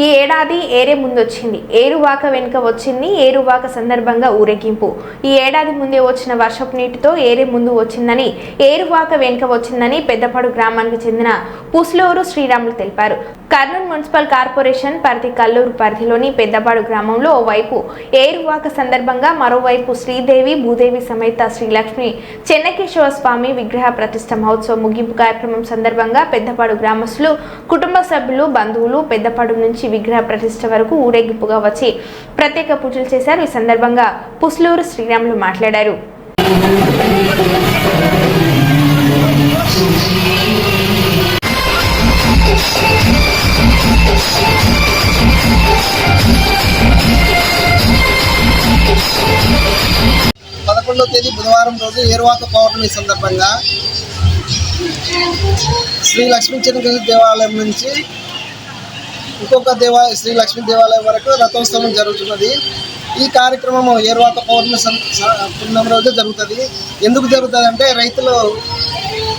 ఈ ఏడాది ఏరే ముందొచ్చింది. ఏరువాక వెనుక వచ్చింది ఏరువాక సందర్భంగా ఊరేగింపు. ఈ ఏడాది ముందే వచ్చిన వర్షపు నీటితో ఏరే ముందు వచ్చిందని ఏరువాక వెనుక వచ్చిందని పెద్దపాడు గ్రామానికి చెందిన పుస్లూరు శ్రీరాములు తెలిపారు. కర్నూలు మున్సిపల్ కార్పొరేషన్ పరిధి కల్లూరు పరిధిలోని పెద్దపాడు గ్రామంలో ఓవైపు ఏరువాక సందర్భంగా మరోవైపు శ్రీదేవి భూదేవి సమేత శ్రీలక్ష్మి చెన్నకేశవ స్వామి విగ్రహ ప్రతిష్ట మహోత్సవం ముగింపు కార్యక్రమం సందర్భంగా పెద్దపాడు గ్రామస్తులు కుటుంబ సభ్యులు బంధువులు పెద్దపాడు నుంచి విగ్రహ ప్రతిష్ట వరకు ఊరేగింపుగా వచ్చి ప్రత్యేక పూజలు చేశారు. ఈ సందర్భంగా పుస్లూరు శ్రీరాములు మాట్లాడారు. పదకొండవ తేదీ బుధవారం రోజు ఏరువాక పౌర్ణమి సందర్భంగా శ్రీ లక్ష్మీ దేవాలయం నుంచి ఇంకొక దేవా శ్రీ లక్ష్మీ దేవాలయం వరకు రథోత్సవం జరుగుతున్నది. ఈ కార్యక్రమం ఏరువాక పౌర్ణమి సం- పుణ్యం రోజు జరుగుతుంది. ఎందుకు జరుగుతుంది అంటే రైతులు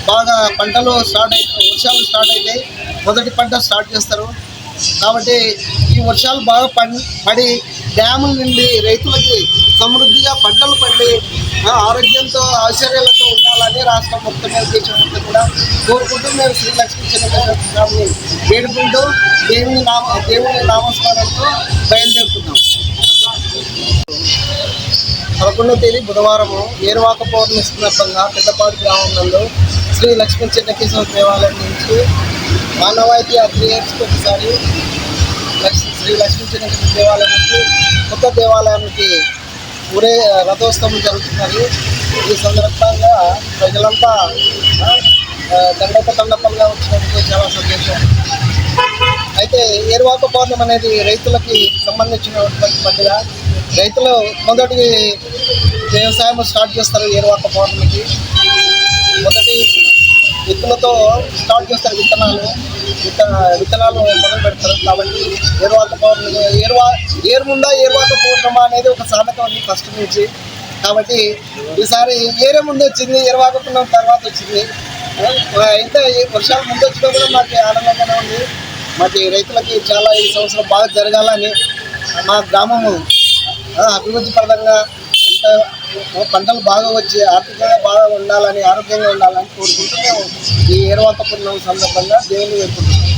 బాగా పంటలు స్టార్ట్ అయితే వర్షాలు స్టార్ట్ అవుతాయి మొదటి పంట స్టార్ట్ చేస్తారు. కాబట్టి ఈ వర్షాలు బాగా పడి పడి డ్యాముల నుండి రైతులకి సమృద్ధిగా పంటలు పండి ఆరోగ్యంతో ఆశ్చర్యాలతో ఉండాలని రాష్ట్రం మొత్తం మీద కూడా కోరుకుంటూ మేము శ్రీ లక్ష్మీ చంద్రశేఖర వేడుకుంటూ దేవుని నామ దేవుని నామస్మరణతో బయలుదేరుతున్నాం. పదకొండవ తేదీ బుధవారము ఏరువాక పౌర్ణమి సందర్భంగా పెద్దపాడు గ్రామంలో శ్రీ లక్ష్మీ చెన్నకేశ్వర దేవాలయం నుంచి మానవాయితీ ఆ త్రీ ఇయర్స్కి ఒకసారి శ్రీ లక్ష్మీ చెన్నకేశ్వర దేవాలయం నుంచి కొత్త దేవాలయానికి ఊరే రథోత్సవం జరుగుతున్నది. ఈ సందర్భంగా ప్రజలంతా దండప తండపంగా దండక వచ్చినందుకు చాలా సంతోషం. అయితే ఏరువాక పౌర్ణం అనేది రైతులకి సంబంధించినటువంటి పండుగ. రైతులు మొదటి వ్యవసాయం స్టార్ట్ చేస్తారు ఏరువాక పౌర్ణమికి. మొదటి విత్తులతో స్టార్ట్ చేస్తారు విత్తనాలు విత్త విత్తనాలు మొదలు పెడతారు. కాబట్టి ఏర్వాత పౌర్ణమి ఏరువా ఏరుముండా ఏర్వాత పౌర్ణమ అనేది ఒక సామెత ఉంది ఫస్ట్ నుంచి. కాబట్టి ఈసారి ఏరే ముందు వచ్చింది ఏరువాక పౌర్ణమి తర్వాత వచ్చింది. ఆ, అయితే వర్షాలు ముందు వచ్చినా కూడా మాకు ఆనందంగానే ఉంది. మాకు రైతులకి చాలా ఈ సంవత్సరం బాగా జరగాలని మా గ్రామము అభివృద్ధి పరంగా అంత పంటలు బాగా వచ్చి ఆర్థికంగా బాగా ఉండాలని ఆరోగ్యంగా ఉండాలని కోరుకుంటూ మేము ఈ ఏరవాక పుణ్యం సందర్భంగా దేవుని వేడుకుంటున్నాం.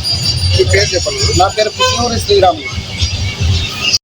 మీ పేరు చెప్పండి. నా పేరు పుట్టినూరి శ్రీరాములు.